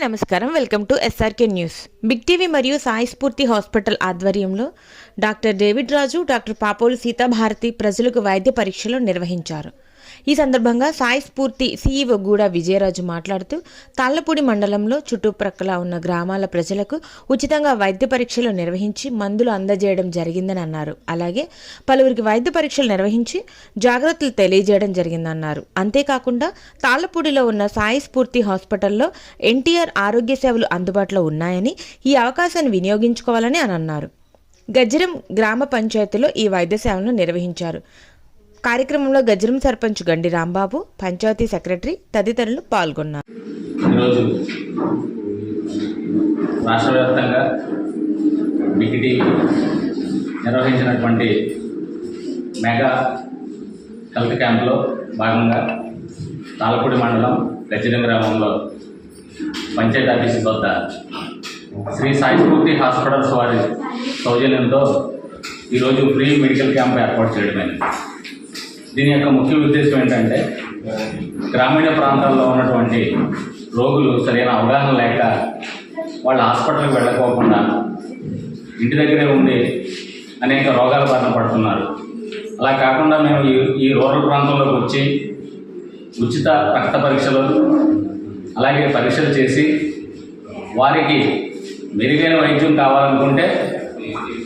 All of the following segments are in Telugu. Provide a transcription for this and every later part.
నమస్కారం. Welcome to SRK news big TV మరియు సాయి స్ఫూర్తి హాస్పిటల్ ఆధ్వర్యంలో doctor David Raju doctor Papolu Seethabharathi ప్రజలకు వైద్య పరీక్షలు నిర్వహించారు. ఈ సందర్భంగా సాయి స్ఫూర్తి సీఈఓ గూడ విజయరాజు మాట్లాడుతూ తాళ్ళపూడి మండలంలో చుట్టుప్రక్కల ఉన్న గ్రామాల ప్రజలకు ఉచితంగా వైద్య పరీక్షలు నిర్వహించి మందులు అందజేయడం జరిగిందని అన్నారు. అలాగే పలువురికి వైద్య పరీక్షలు నిర్వహించి జాగ్రత్తలు తెలియజేయడం జరిగిందన్నారు. అంతేకాకుండా తాళ్ళపూడిలో ఉన్న సాయి స్ఫూర్తి హాస్పిటల్లో ఎన్టీఆర్ ఆరోగ్య సేవలు అందుబాటులో ఉన్నాయని ఈ అవకాశాన్ని వినియోగించుకోవాలని అని అన్నారు. గజ్జరం గ్రామ పంచాయతీలో ఈ వైద్య సేవలను నిర్వహించారు. కార్యక్రమంలో గజరం సర్పంచ్ గండి రాంబాబు పంచాయతీ సెక్రటరీ తదితరులు పాల్గొన్నారు. ఈరోజు రాష్ట్ర వ్యాప్తంగా నిర్వహించినటువంటి మెగా హెల్త్ క్యాంప్లో భాగంగా తాలపూడి మండలం గజ్జిరం గ్రామంలో పంచాయతీ ఆఫీస్ వద్ద శ్రీ సాయి స్ఫూర్తి హాస్పిటల్స్ వారి సౌజన్యంతో ఈరోజు ఫ్రీ మెడికల్ క్యాంప్ ఏర్పాటు చేయడమైంది. దీని యొక్క ముఖ్య ఉద్దేశం ఏంటంటే గ్రామీణ ప్రాంతాల్లో ఉన్నటువంటి రోగులు సరైన అవగాహన లేక వాళ్ళు హాస్పిటల్కి వెళ్ళకోకుండా ఇంటి దగ్గరే ఉండి అనేక రోగాల బారిన పడుతున్నారు. అలా కాకుండా మేము ఈ ఈ రూరల్ ప్రాంతంలోకి వచ్చి ఉచిత రక్త పరీక్షలు అలాగే పరీక్షలు చేసి వారికి మెరుగైన వైద్యం కావాలనుకుంటే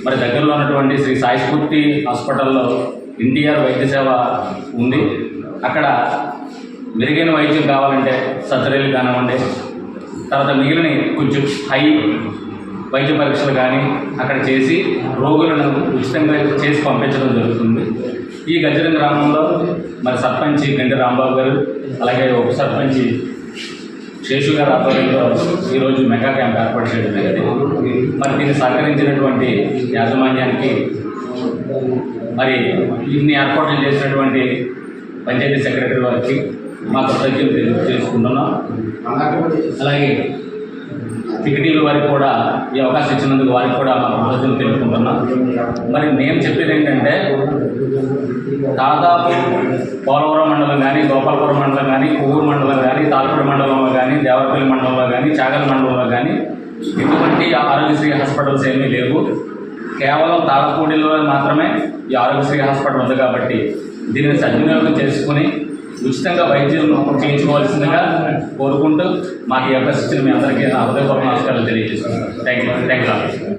మరి దగ్గరలో ఉన్నటువంటి శ్రీ సాయిస్ఫూర్తి హాస్పిటల్లో ఎన్టీఆర్ వైద్య సేవ ఉంది. అక్కడ మెరుగైన వైద్యం కావాలంటే సర్జరీలు కానివ్వండి తర్వాత మిగిలిన కొంచెం హై వైద్య పరీక్షలు కానీ అక్కడ చేసి రోగులను ఉచితంగా చేసి పంపించడం జరుగుతుంది. ఈ గజ్జరం గ్రామంలో మరి సర్పంచ్ గంటి రాంబాబు గారు అలాగే ఉప సర్పంచ్ శేషు గారు ఆధ్వర్యంలో ఈరోజు మెగా క్యాంప్ ఏర్పాటు చేయడం జరిగింది మరి దీన్ని సహకరించినటువంటి యాజమాన్యానికి మరి ఇన్ని ఏర్పాట్లు చేసినటువంటి పంచాయతీ సెక్రటరీ వారికి మా కృతజ్ఞతలు తెలు- తెలుసుకుంటున్నాం. అలాగే టికెటీల వారికి కూడా ఈ అవకాశం ఇచ్చినందుకు వారికి కూడా మా కృతజ్ఞతలు తెలుసుకుంటున్నాం మరి నేను చెప్పేది ఏంటంటే దాదాపు పోలవరం మండలం కానీ గోపాలపురం మండలం కానీ కొవ్వూరు మండలం కానీ తాల్పూడి మండలంలో కానీ దేవరపల్లి మండలంలో కానీ చాగల మండలంలో కానీ ఎటువంటి ఆరోగ్యశ్రీ హాస్పిటల్స్ ఏమీ లేవు. కేవలం తాళపూడిలో మాత్రమే ఈ ఆరోగ్యశ్రీ హాస్పిటల్ ఉంది కాబట్టి దీనిని సద్వినియోగం చేసుకుని ఉచితంగా వైద్యం చేయించుకోవాల్సిందిగా కోరుకుంటూ మాకు ఈ అవకాశం ఇచ్చిన మీ అందరికీ నా హృదయపూర్వక నమస్కారాలు తెలియజేస్తున్నాను. Thank you thank you